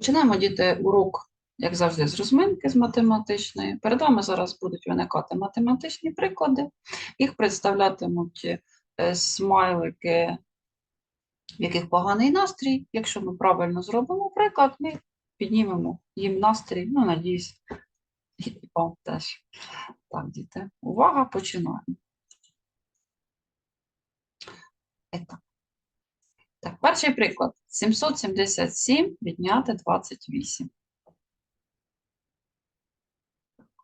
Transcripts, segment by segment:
Починаємо діти урок, як завжди, з розминки з математичної. Перед вами зараз будуть виникати математичні приклади. Їх представлятимуть е, смайлики, в яких поганий настрій. Якщо ми правильно зробимо приклад, ми піднімемо їм настрій. Ну, надіюсь, і вам теж. Так, діти, увага, починаємо. Так. Так, перший приклад. 777 відняти 28.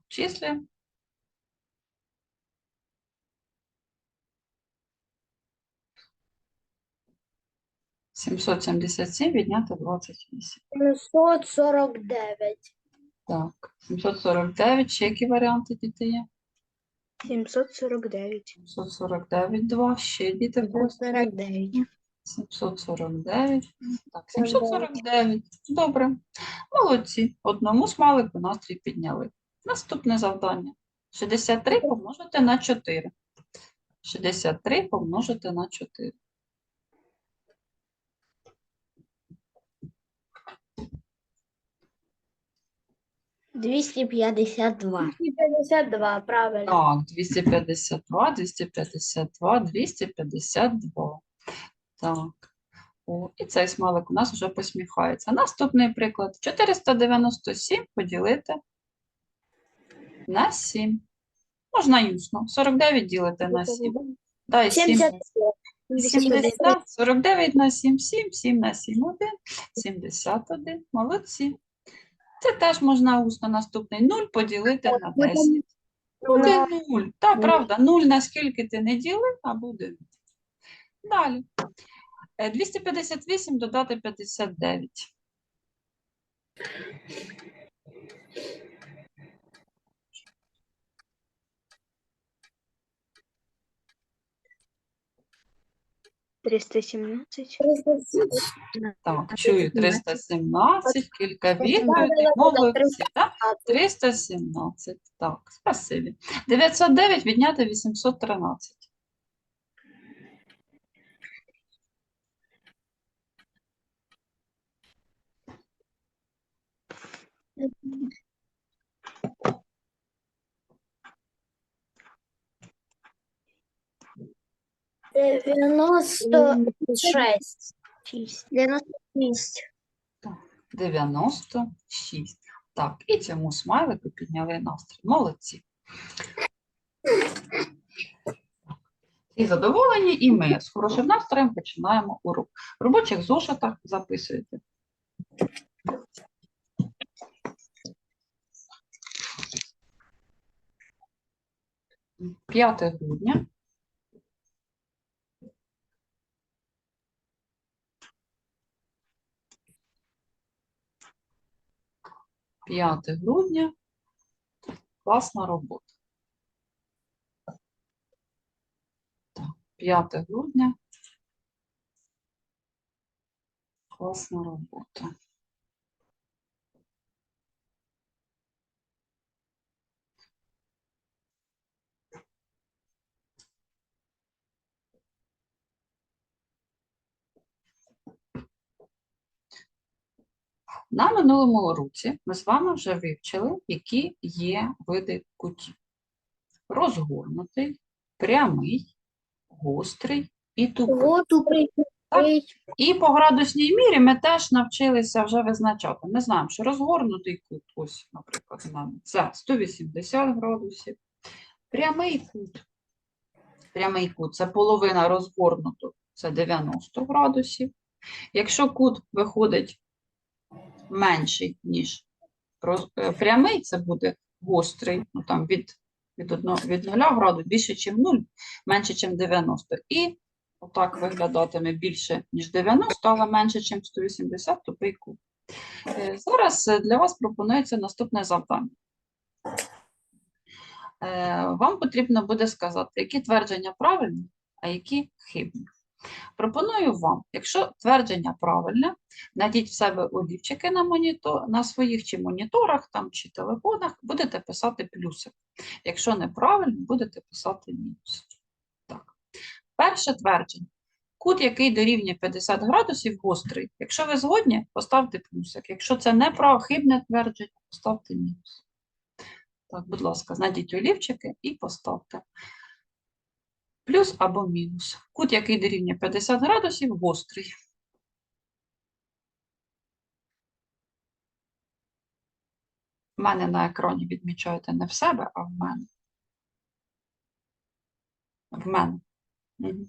Числюємо. Сімсот сімдесят сім відняти двадцять вісім. 749. Так, 749. Ще які варіанти діти є? 749. 749, 2. Ще діти в когось? 49. 749. Так, 749. Добре. Молодці. Одному смалику настрій підняли. Наступне завдання. 63 помножити на 4. 63 помножити на 4. Двісті п'ятдесят два. 252, правильно. Так, 252, 252, 252. Так. О, і цей смалик у нас вже посміхається. Наступний приклад. 497 поділити на 7. Можна юсно. 49 ділити на 7. Дай 7. 70, 49 на 7, 7, 7 на 7, 1, 71. Молодці. Це теж можна усно наступний 0 поділити на 10. Буде 0. Та, правда, 0 наскільки ти не ділив, а буде 0. Далі. Е, 258 додати 59. Триста сімнадцять. Так, чую 317, кілька відповідей, молодці, так? 317, так, спасибі. 909 відняти 813. Дев'яносто шесть. Дев'яносто шість. 96. Так, і цьому смайлику підняли настрій. Молодці. І задоволені, і ми з хорошим настроєм починаємо урок. В робочих зошитах записуйте. 5 грудня. П'яте грудня. Класна робота. Так, 5 грудня. Класна робота. На минулому уроці ми з вами вже вивчили, які є види кутів. Розгорнутий, прямий, гострий і тупий. Вот І по градусній мірі ми теж навчилися вже визначати. Ми знаємо, що розгорнутий кут, ось, наприклад, з нами, це 180 градусів. Прямий кут. Прямий кут це половина розгорнутого, це 90 градусів. Якщо кут виходить менший, ніж е, прямий, це буде гострий, ну там від, від, одно, від 0 градусів більше, ніж 0, менше, ніж 90. І отак виглядатиме більше, ніж 90, але менше, ніж 180, тупий кут. Е, Зараз е, для вас пропонується наступне завдання. Вам потрібно буде сказати, які твердження правильні, а які хибні. Пропоную вам, якщо твердження правильне, Найдіть в себе олівчики на монітор, на своїх чи моніторах там, чи телефонах, будете писати плюси. Якщо неправильно, будете писати мінус. Так. Перше твердження. Кут, який дорівнює 50 градусів, гострий. Якщо ви згодні, поставте плюсик. Якщо це не про хибне твердження, поставте мінус. Так, будь ласка, знайдіть олівчики і поставте. Плюс або мінус. Кут, який дорівнює 50 градусів, гострий. В мене на екрані відмічаєте не в себе, а в мене. В мене. Мгм.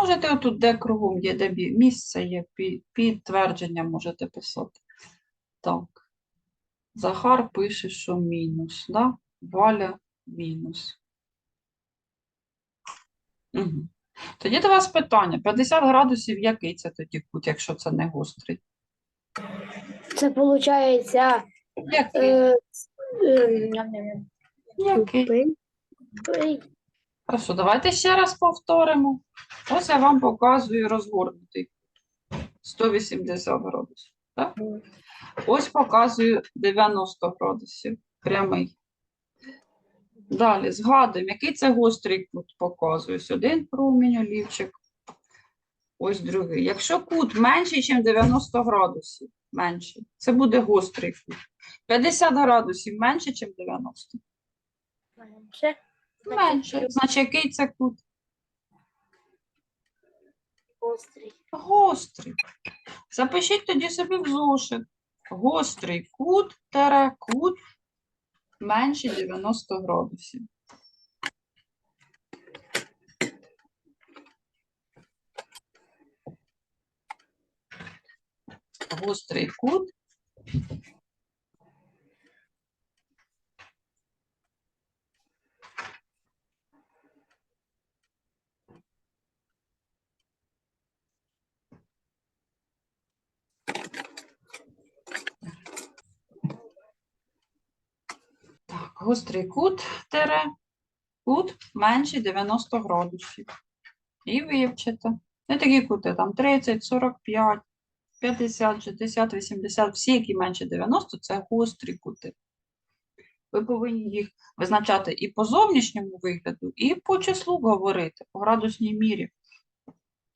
Можете отут, де кругом є, де місце є, підтвердження можете писати. Так. Захар пише, що мінус, да? Валя мінус. Угу. Тоді до вас питання. 50 градусів який це тоді кут, якщо це не гострий? Це виходить Який? е, е, Який? Хорошо, давайте ще раз повторимо. Ось я вам показую розгорнутий кут. 180 градусів. Так? Ось показую 90 градусів. Прямий. Далі згадуємо, який це гострий кут показую. Ось один промінь, олівчик. Ось другий. Якщо кут менший, ніж 90 градусів, менший, це буде гострий кут. 50 градусів менше, ніж 90. Менше. Менше. Значить, який це кут? Гострий. Гострий. Запишіть тоді собі в зошит. Гострий кут, тере кут менше 90 градусів. Гострий кут Так, гострий кут, тере, кут менше 90 градусів. І вивчите. Не такі кути, там 30, 45, 50, 60, 80, всі, які менше 90, це гострі кути. Ви повинні їх визначати і по зовнішньому вигляду, і по числу говорити, по градусній мірі.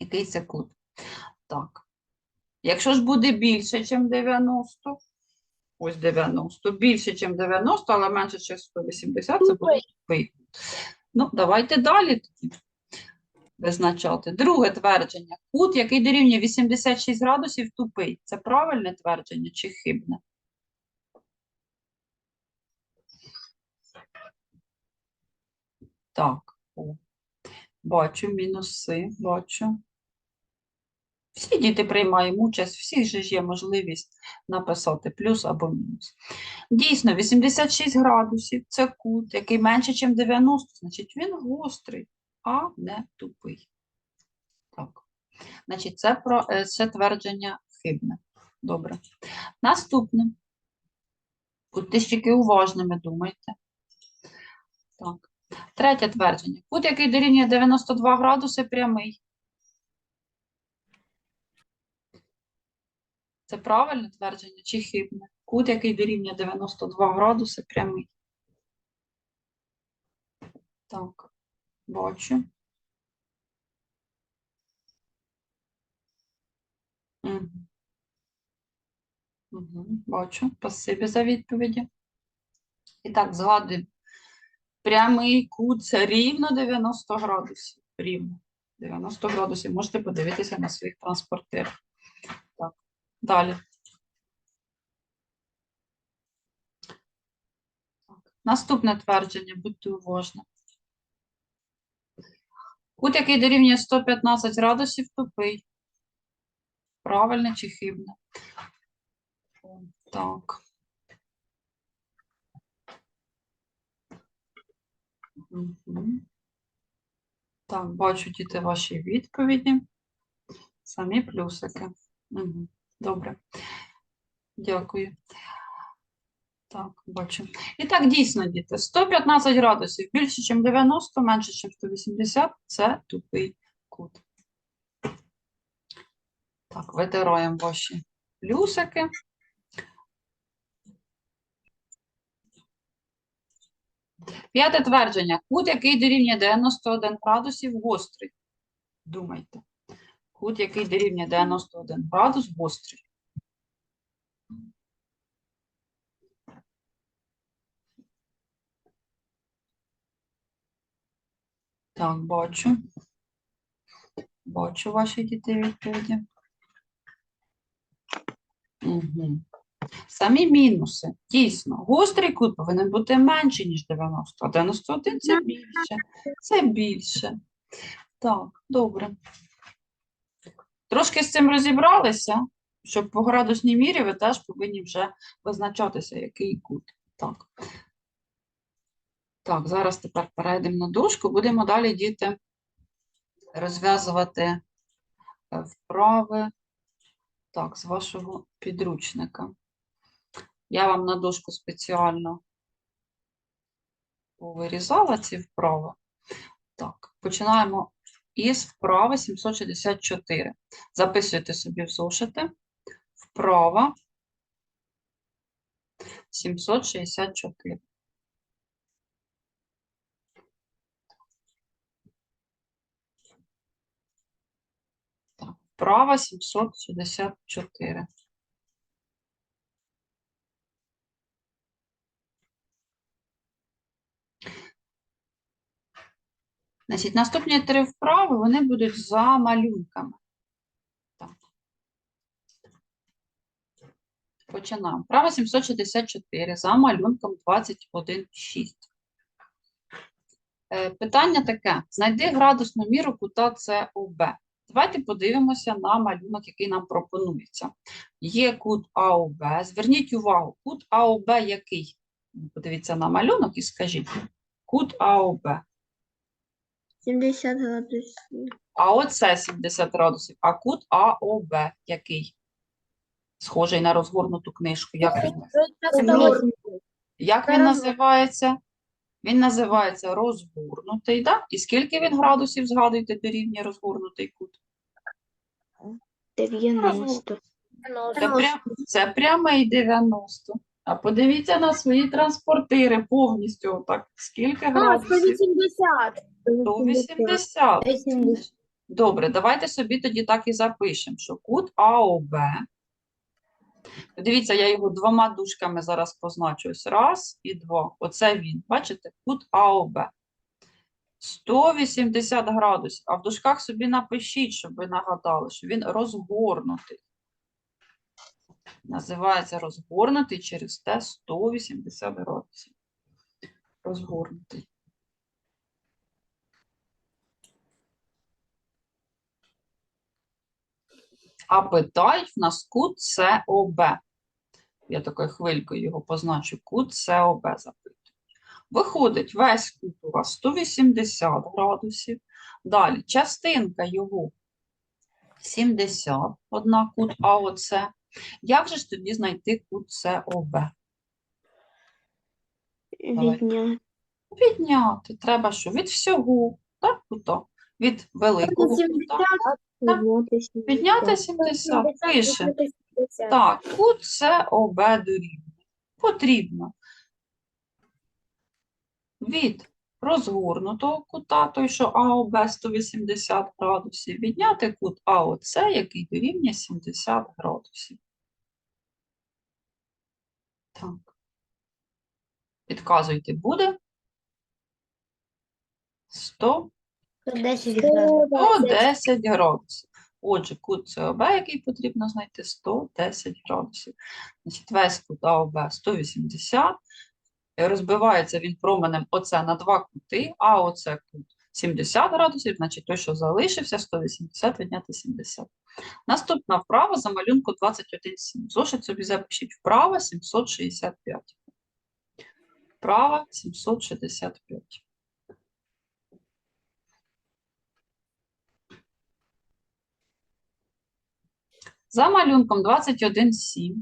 Який це кут. Так. Якщо ж буде більше, ніж 90, ось 90, більше, ніж 90, але менше, ніж 180, це буде тупий. Ну, давайте далі тоді визначати. Друге твердження. Кут, який дорівнює 86 градусів, тупий. Це правильне твердження чи хибне? Так, о. бачу мінуси, бачу. Всі діти приймаємо участь, всіх же ж є можливість написати плюс або мінус. Дійсно, 86 градусів це кут, який менше, ніж 90, значить він гострий, а не тупий. Так. Значить, це, про, е, це твердження хибне. Добре. Наступне. Будьте тільки уважними, думайте. Так. Третє твердження. Кут, який дорівнює 92 градуси, прямий. Це правильне твердження чи хибне? Кут, який дорівнює 92 градуси, прямий. Так, бачу. Угу. Угу, бачу. Спасибі за відповіді. І так, згадуємо. Прямий кут це рівно 90 градусів. Рівно 90 градусів. Можете подивитися на своїх транспортерах. Далі. Наступне твердження, будьте уважні. Кут, який дорівнює 115 градусів, тупий. Правильне чи хибне? Так. Мгм. Так, бачу діти ваші відповіді. Самі плюсики. Угу. Добре. Дякую. Так, бачу. І так, дійсно, діти, 115 градусів більше, ніж 90, менше, ніж 180 – це тупий. кут. Так, витираємо ваші плюсики. П'яте твердження. Кут, який дорівнює 91 градусів, гострий. Думайте. Кут, який дорівнює 91 градус, гострий. Так, бачу. Бачу ваші діти відповіді. Угу. Самі мінуси. Дійсно, гострий кут повинен бути менший, ніж 90, а 91 це більше. Це більше. Так, добре. Трошки з цим розібралися, щоб по градусній мірі ви теж повинні вже визначатися, який кут. Так. Так, зараз тепер перейдемо на дошку, будемо далі діти розв'язувати е, вправи так, з вашого підручника. Я вам на дошку спеціально вирізала ці вправи. Так, починаємо із вправи 764. Записуйте собі в зошити. Вправа 764. Так, вправа 764. Значить, наступні три вправи вони будуть за малюнками. Так. Починаємо. Вправа 764 за малюнком 21,6. Е, Питання таке: знайди градусну міру кута СОБ. Давайте подивимося на малюнок, який нам пропонується. Є кут АОБ. Зверніть увагу, кут АОБ який? Подивіться на малюнок і скажіть. Кут АОБ. 70 градусів. А оце 70 градусів. А кут АОБ який? Схожий на розгорнуту книжку. Як він, як він називається? Він називається розгорнутий, да? І скільки він градусів, згадуйте, дорівнює розгорнутий кут? 90. Це, прям, це прямий 90. А подивіться на свої транспортири повністю. Отак. Скільки градусів? 180. 180. 80. Добре, давайте собі тоді так і запишемо, що кут АОБ. Дивіться, я його двома дужками зараз позначу. Ось раз і два. Оце він. Бачите? Кут АОБ. 180 градусів. А в дужках собі напишіть, щоб ви нагадали, що він розгорнутий. Називається розгорнутий через те 180 градусів. Розгорнутий. А питають в нас кут СОБ. Я такою хвилькою його позначу. Кут СОБ запитують. Виходить, весь кут у вас 180 градусів. Далі частинка його 70, одна кут АОЦ. Як же ж тоді знайти кут СОБ? Відняти. Відняти. Треба що? Від всього, так, кута? Від великого кута. Відняти 70. Пише. Так, кут СОБ дорівнює. Потрібно від розгорнутого кута, той, що АОБ 180 градусів, відняти кут АОЦ, який дорівнює 70 градусів. Так. Підказуйте, буде 100 10 110 градусів. Отже, кут СОБ, який потрібно знайти, 110 градусів. Значить, весь кут АОБ 180. Розбивається він променем оце на два кути, а оце кут 70 градусів, значить той, що залишився, 180 відняти 70. Наступна вправа за малюнку 21,7. Зошит собі запишіть вправа 765. Вправа 765. За малюнком 21,7,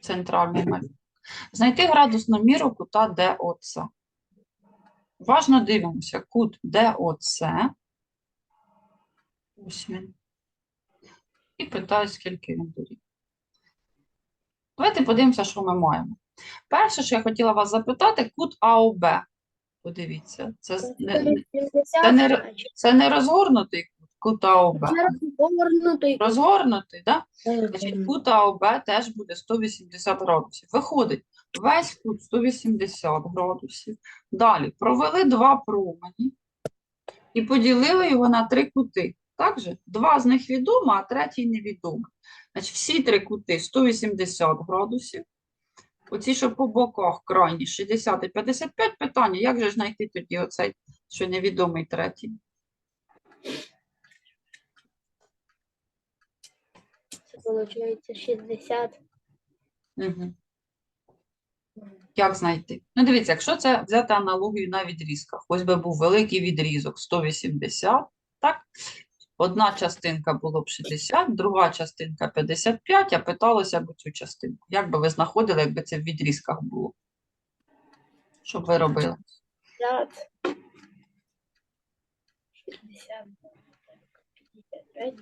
центральний малюнок, знайти градусну міру кута ДОЦ. Уважно дивимося, кут ДОЦ Ось він. І питаю, скільки він дорів. Давайте подивимося, що ми маємо. Перше, що я хотіла вас запитати, кут АОБ. Подивіться, це, не, не- це не це не розгорнутий кут, кут АОБ. це розгорнутий. Розгорнутий, так? Значить, кут АОБ теж буде 180 градусів. Виходить, весь кут 180 градусів. Далі провели два промені і поділили його на три кути. Так же? Два з них відомо, а третій невідомий. Значить, всі три кути 180 градусів. Оці, що по боках крайні 60 і 55 питання, як же знайти тоді оцей, що невідомий третій? Виходить 60. Угу. Як знайти? Ну, дивіться, якщо це взяти аналогію на відрізках, ось би був великий відрізок 180, так? Одна частинка було б 60, друга частинка 55, а питалося б цю частинку. Як би ви знаходили, якби це в відрізках було? Що б ви робили? 50. 60. 55.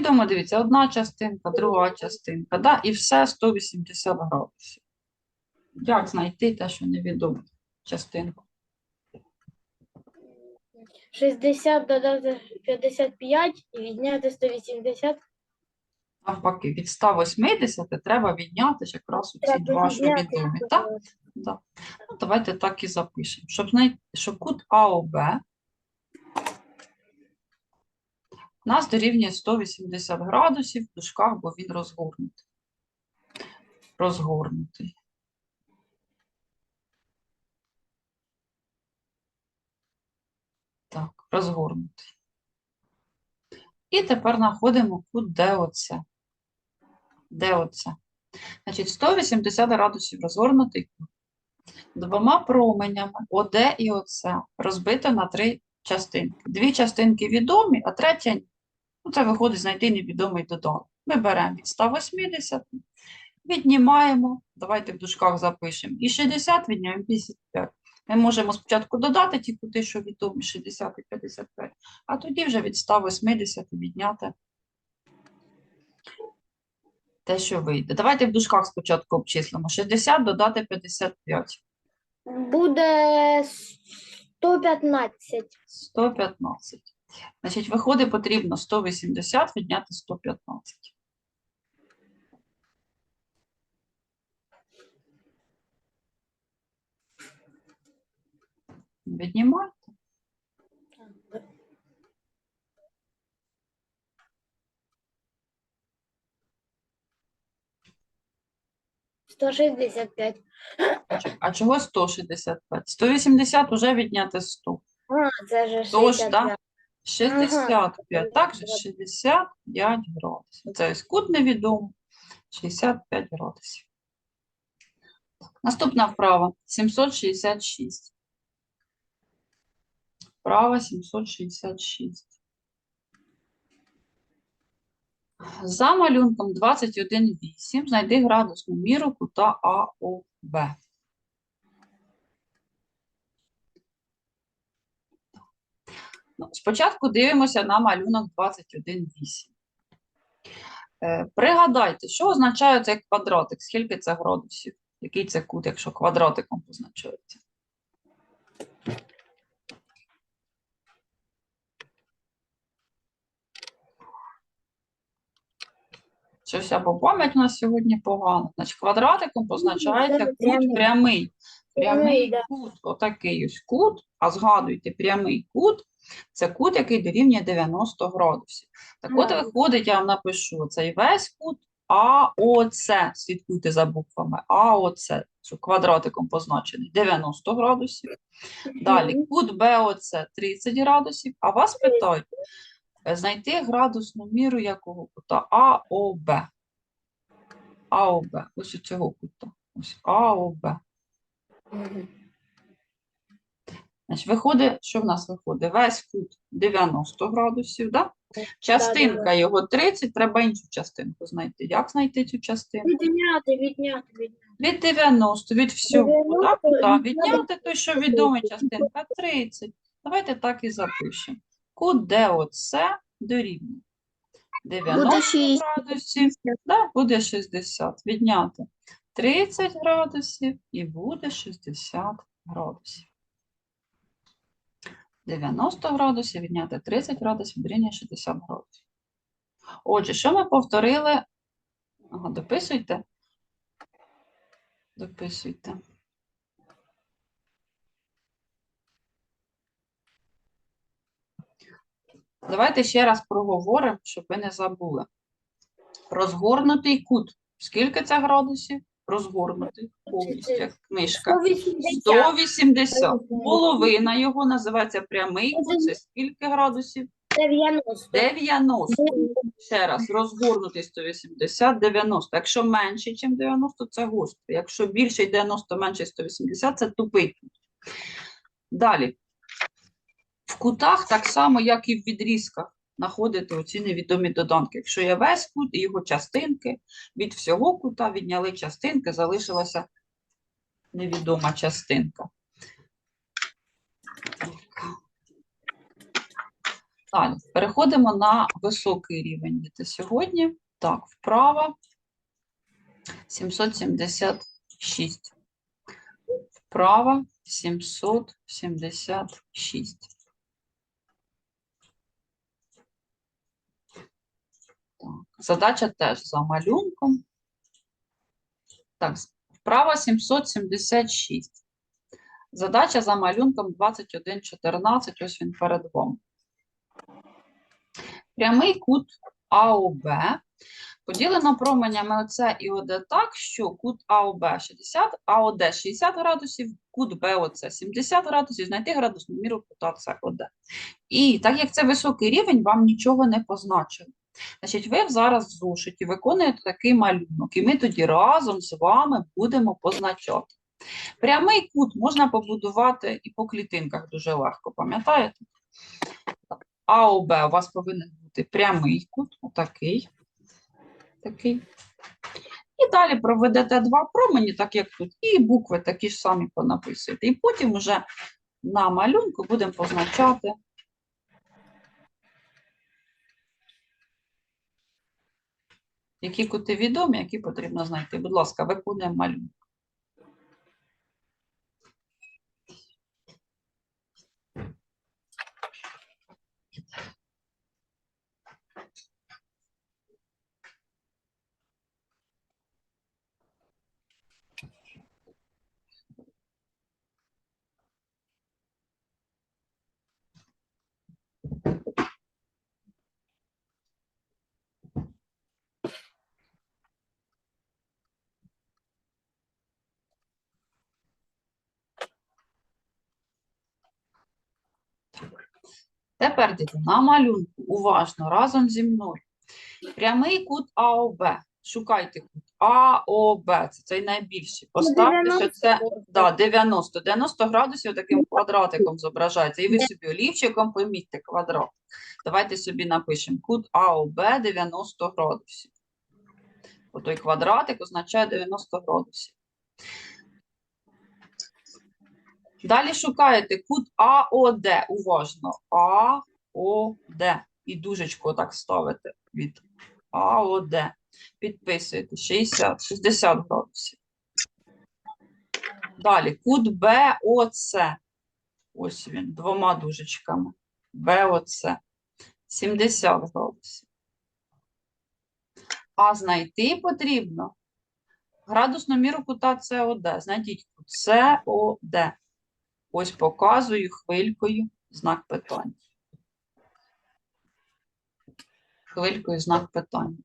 Відомо, дивіться, одна частинка, друга частинка, да? і все 180 градусів. Як знайти те, що невідомо частинку? 60 додати 55 і відняти 180. Навпаки, від 180 треба відняти якраз Треба два, що відомі. щоб Так? Да. Ну, давайте так і запишемо. Щоб знайти, що кут АОБ у нас дорівнює 180 градусів в дужках, бо він розгорнутий. Розгорнутий. Так, розгорнутий. І тепер знаходимо кут ДОЦ. ДОЦ. Значить, 180 градусів розгорнутий кут. Двома променями ОД і ОЦ розбито на три частинки. Дві частинки відомі, а третя ні. Ну, це виходить знайти невідомий доданок. Ми беремо від 180, віднімаємо, давайте в дужках запишемо, і 60 віднімаємо 55. Ми можемо спочатку додати ті кути, що відомі, 60 і 55, а тоді вже від 180 відняти те, що вийде. Давайте в дужках спочатку обчислимо. 60 додати 55. Буде 115. 115. Значить, виходить, потрібно 180 відняти 115. Віднімайте. 165. А чо- А чого 165? 180 вже відняти 100. А, це же Тож, 65. так? 65. Так же 65 градусів. Це ось кут невідомий. 65 градусів. Наступна вправа. 766. Вправа 766. За малюнком 21,8 знайди градусну міру кута АОБ. Ну, спочатку дивимося на малюнок 21,8. Е, Пригадайте, що означає цей квадратик, скільки це градусів, який це кут, якщо квадратиком позначається. Щось або пам'ять у нас сьогодні погана. Значить, квадратиком позначається кут прямий. прямий. Кут, отакий ось кут, а згадуйте, прямий кут це кут, який дорівнює 90 градусів. Так от виходить, я вам напишу цей весь кут АОЦ, слідкуйте за буквами АОЦ, квадратиком позначений 90 градусів. Далі кут БОЦ 30 градусів, а вас питають е, знайти градусну міру якого кута АОБ. АОБ, ось у цього кута. Ось АОБ. Значить, виходить, що в нас виходить? Весь кут 90 градусів, да? Частинка його 30, треба іншу частинку знайти. Як знайти цю частинку? Відняти, відняти, відняти. Від 90, від всього, 90 кута. відняти той, що відома частинка 30. Давайте так і запишемо. Кут ДОЦ дорівнює 90 градусів, да, буде 60. Відняти 30 градусів і буде 60 градусів. 90 градусів відняти 30 градусів дорівнює 60 градусів. Отже, що ми повторили? Ага, дописуйте. Дописуйте. Давайте ще раз проговоримо, щоб ви не забули. Розгорнутий кут. Скільки це градусів? Розгорнутий повністю, як книжка. 180. 180. Половина його називається прямий. Це скільки градусів? 90. 90. Ще раз, розгорнутий 180, 90. Якщо менше, ніж 90, це гострий. Якщо більше 90, менше 180, це тупий. Далі. В кутах так само, як і в відрізках, знаходите оці невідомі доданки. Якщо є весь кут і його частинки, від всього кута відняли частинки, залишилася невідома частинка. Далі, переходимо на високий рівень діти сьогодні. Так, вправа 776. Вправа 776. Так, задача теж за малюнком. Так, вправа 776. Задача за малюнком 2114, ось він перед вами. Прямий кут АОБ поділено променями ОЦ і ОД так, що кут АОБ 60, АОД 60 градусів, кут БОЦ 70 градусів, знайти градусну міру кута СОД. І так як це високий рівень, вам нічого не позначили. Значить, ви зараз в зошиті виконуєте такий малюнок, і ми тоді разом з вами будемо позначати. Прямий кут можна побудувати і по клітинках дуже легко, пам'ятаєте? АОБ у вас повинен бути прямий кут, отакий. Такий. І далі проведете два промені, так як тут, і букви такі ж самі понаписуєте. І потім вже на малюнку будемо позначати. Які кути відомі, які потрібно знайти. Будь ласка, виконуємо малюнок. Тепер, діти, на малюнку уважно разом зі мною. Прямий кут АОБ. Шукайте кут АОБ. Це цей найбільший. Поставте, що це да, 90. 90 градусів таким квадратиком зображається. І ви собі олівчиком помітьте квадрат. Давайте собі напишемо кут АОБ 90 градусів. Отой квадратик означає 90 градусів. Далі шукаєте кут АОД. Уважно. АОД. І дужечку так ставите від АОД. Підписуєте 60, 60 градусів. Далі кут БОЦ. Ось він, двома дужечками. БОЦ. 70 градусів. А знайти потрібно градусну міру кута СОД. Знайдіть кут СОД. Ось показую хвилькою знак питання. Хвилькою знак питання.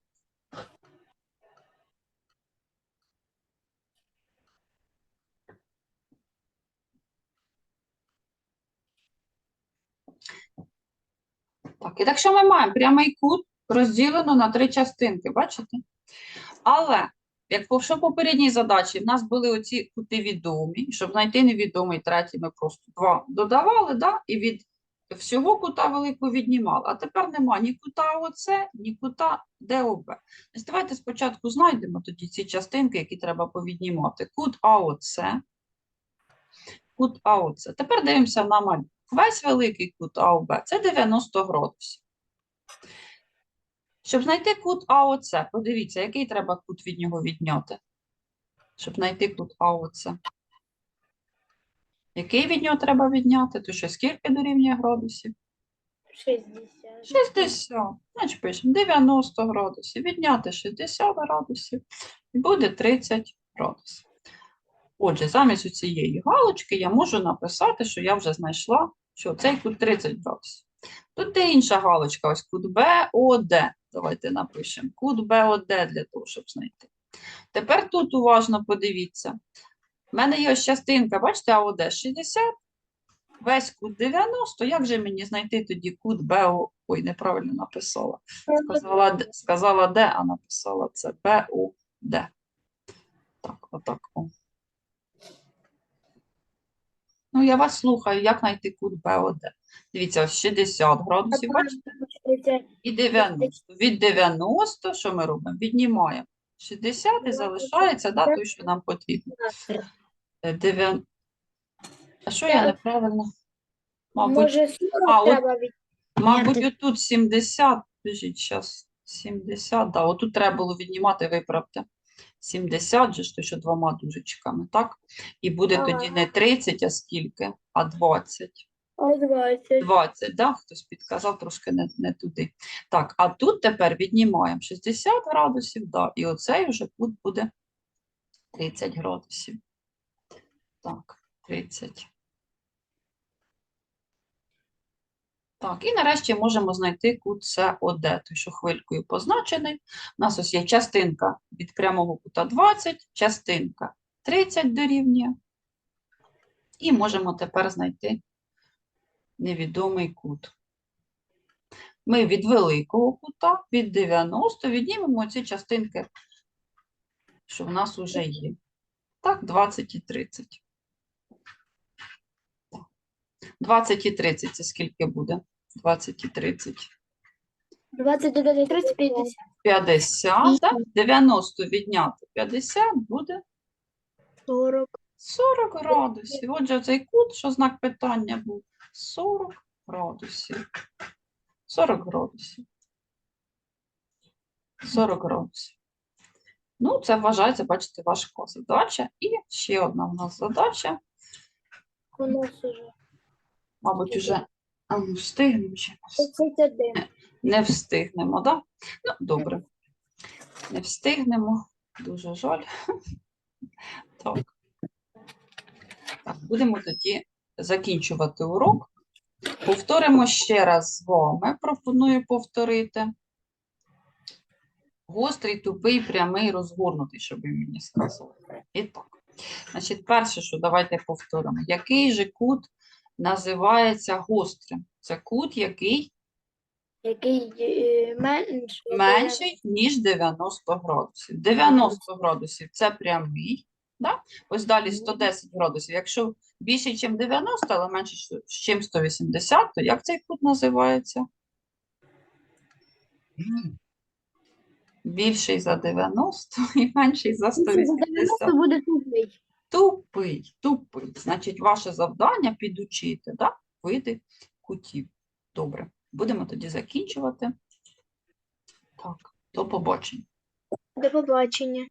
Так, і так що ми маємо прямий кут розділено на три частинки, бачите? Але, як в попередній задачі, в нас були оці кути відомі, щоб знайти невідомий третій, ми просто два додавали, да? і від всього кута великого віднімали, а тепер нема ні кута ОЦ, ні кута ДОБ. Тобто давайте спочатку знайдемо тоді ці частинки, які треба повіднімати. Кут АОЦ, кут АОЦ. Тепер дивимося на малюнок. Весь великий кут АОБ – це 90 градусів. Щоб знайти кут АОЦ, подивіться, який треба кут від нього відняти, щоб знайти кут АОЦ. Який від нього треба відняти? То що скільки дорівнює градусів? 60. 60. Значить пишемо 90 градусів. Відняти 60 градусів і буде 30 градусів. Отже, замість цієї галочки я можу написати, що я вже знайшла, що цей кут 30 градусів. Тут є інша галочка, ось кут БОД. Давайте напишемо. Кут БОД для того, щоб знайти. Тепер тут уважно подивіться. У мене є ось частинка, бачите, АОД 60, весь кут 90. Як же мені знайти тоді кут БО? Ой, неправильно написала. Сказала, сказала Д, а написала це БУД. Так, отак. Ну, я вас слухаю, як знайти кут БОД. Дивіться, 60 градусів, бачите? І 90. Від 90, що ми робимо? Віднімаємо 60 і залишається, да, той, що нам потрібно. Е, дев'ян- А що я неправильно? Мабуть, Може, 40 а, от- треба від... мабуть, отут 70, біжіть, зараз 70, да, отут треба було віднімати, виправте. 70 же ж, то що двома дужечками, так? І буде тоді не 30, а скільки, а 20. О, 20. 20, да? Хтось підказав трошки не, не туди. Так, а тут тепер віднімаємо 60 градусів, да, і оцей вже кут буде 30 градусів. Так, 30. Так, і нарешті можемо знайти кут СОД, той, що хвилькою позначений. У нас ось є частинка від прямого кута 20, частинка 30 дорівнює. І можемо тепер знайти невідомий кут. Ми від великого кута, від 90, віднімемо ці частинки, що в нас вже є. Так, 20 і 30. 20 і 30 це скільки буде? 20 і 30. 20 додати 30, 50. 50, так? 90 відняти 50 буде 40. 40 градусів. Отже, цей кут, що знак питання був 40 градусів. 40 градусів. 40 градусів. Ну, це вважається, бачите, важка задача. І ще одна у нас задача. У нас уже Мабуть, уже ну, встигнемо встигнемо? 31. Не встигнемо, так? Ну, добре. Не встигнемо. Дуже жаль. Так. Так, будемо тоді закінчувати урок. Повторимо ще раз з вами. Пропоную повторити. Гострий, тупий, прямий, розгорнутий, щоб ви мені сказали. І так. Значить, перше, що давайте повторимо. Який же кут називається гострим? Це кут, який Який е, менший. менший, ніж 90 градусів. 90 градусів це прямий. Да? Ось далі 110 градусів. Якщо більше, ніж 90, але менше, ніж 180, то як цей кут називається? Більший за 90 і менший за Якщо за 90 180. буде тупий. Тупий, тупий. Значить, ваше завдання підучити да? види кутів. Добре, будемо тоді закінчувати. Так, до побачення. До побачення.